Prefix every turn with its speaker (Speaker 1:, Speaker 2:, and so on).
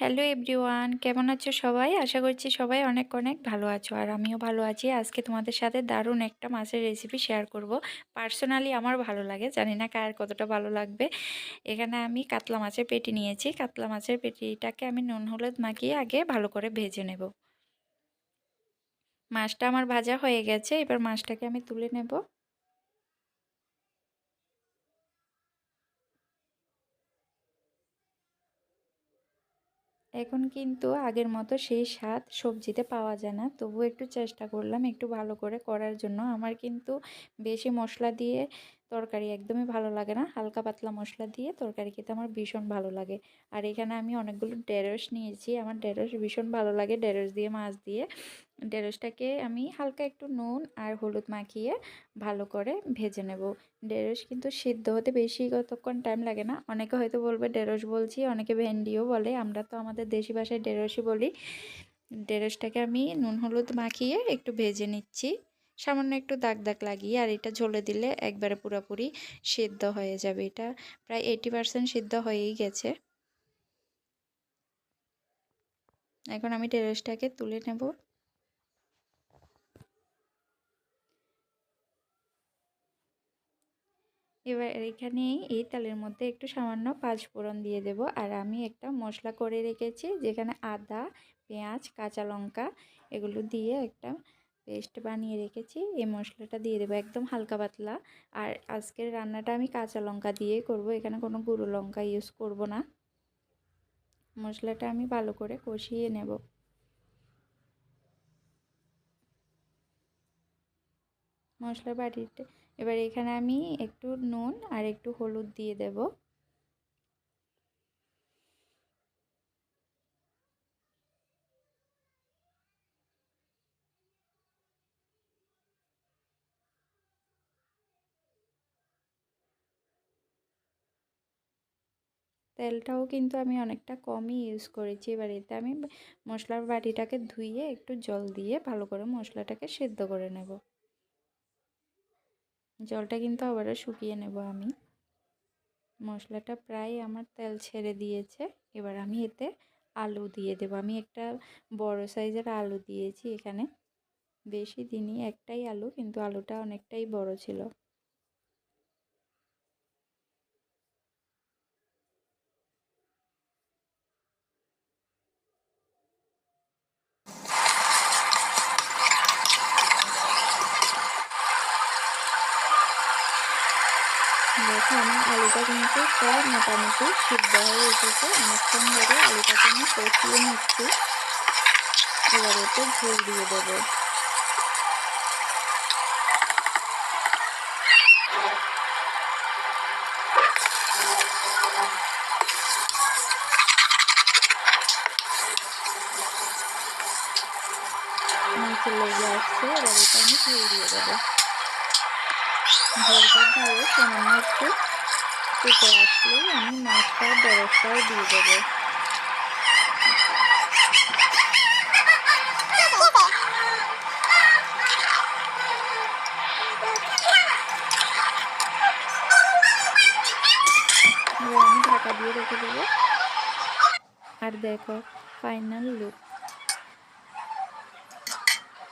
Speaker 1: Hello everyone, কেমন আছো সবাই? আশা করছি সবাই অনেক অনেক ভালো আছো আর আমিও ভালো আছি। আজকে তোমাদের সাথে দারুণ একটা মাছের রেসিপি শেয়ার করব। পার্সোনালি আমার ভালো লাগে, জানি না কার কতটা ভালো লাগবে। এখানে আমি কাতলা মাছের পেটি নিয়েছি। কাতলা মাছের পেটিটাকে আমি নুন, হলুদ মাখিয়ে আগে ভালো করে ভেজে নেব। মাছটা আমার ভাজা হয়ে গেছে, এবার মাছটাকে আমি তুলে নেব। এখন কিন্তু আগের মতো সেই স্বাদ সবজিতে পাওয়া যায় না। তবু একটু চেষ্টা করলাম একটু ভালো করে করার জন্য। আমার কিন্তু বেশি মশলা দিয়ে তরকারি একদমই ভালো লাগে না। হালকা পাতলা মশলা দিয়ে তরকারি খেতে আমার ভীষণ ভালো লাগে। আর এখানে আমি অনেকগুলো ঢেঁড়স নিয়েছি। আমার ঢেঁড়স ভীষণ ভালো লাগে। ঢেঁড়স দিয়ে, মাছ দিয়ে ঢেঁড়সটাকে আমি হালকা একটু নুন আর হলুদ মাখিয়ে ভালো করে ভেজে নেব। ঢেঁড়স কিন্তু সিদ্ধ হতে বেশি কতক্ষণ টাইম লাগে না। অনেকে হয়তো বলবে ঢেঁড়স বলছি, অনেকে ভেন্ডিও বলে। আমরা তো আমাদের দেশি ভাষায় ঢেঁড়সই বলি। ঢেঁড়সটাকে আমি নুন, হলুদ মাখিয়ে একটু ভেজে নিচ্ছি। সামান্য একটু দাগ দাগ লাগিয়ে আর এটা ঝোলে দিলে একবারে পুরোপুরি সিদ্ধ হয়ে যাবে এটা। প্রায় এইটি পারসেন্ট সিদ্ধ হয়েই গেছে। এখন আমি টেরেসটাকে তুলে নেব। এবার এখানে এই তেলের মধ্যে একটু সামান্য পাঁচ ফোড়ন দিয়ে দেব। আর আমি একটা মশলা করে রেখেছি যেখানে আদা, পেঁয়াজ, কাঁচা লঙ্কা এগুলো দিয়ে একটা পেস্ট বানিয়ে রেখেছি। এই মশলাটা দিয়ে দেবো একদম হালকা পাতলা। আর আজকের রান্নাটা আমি কাঁচা লঙ্কা দিয়ে করব। এখানে কোনো গুঁড়ো লঙ্কা ইউজ করব না। মশলাটা আমি ভালো করে কষিয়ে নেব। মশলা বাটিতে এবার এখানে আমি একটু নুন আর একটু হলুদ দিয়ে দেব। তেলটাও কিন্তু আমি অনেকটা কমই ইউজ করেছি এতে আমি মশলার বাটিটাকে ধুয়ে একটু জল দিয়ে ভালো করে মশলাটাকে সেদ্ধ করে নেব। জলটা কিন্তু আবারও শুকিয়ে নেব আমি। মশলাটা প্রায় আমার তেল ছেড়ে দিয়েছে, এবার আমি এতে আলু দিয়ে দেবো। আমি একটা বড় সাইজের আলু দিয়েছি এখানে। বেশি দিনই একটাই আলু, কিন্তু আলুটা অনেকটাই বড় ছিল। দেখো, আমার আলুটা কিন্তু প্রায় মোটামুটি সিদ্ধ হয়ে এসেছে। অনেকক্ষণ ধরে আলুটাকে আমি কষিয়ে নিচ্ছি। এবার এতে ঝোল দিয়ে দেবো। লেগে আসছে, এবার এটা আমি ঝোল দিয়ে দেবো। ঝোলটা দিয়ে সামান্য একটু ফুটে আসলে আমি মাছটা বরফটাও দিয়ে দেবো। আমি ঢাকা দিয়ে রেখে দেবো। আর দেখো ফাইনাল লুক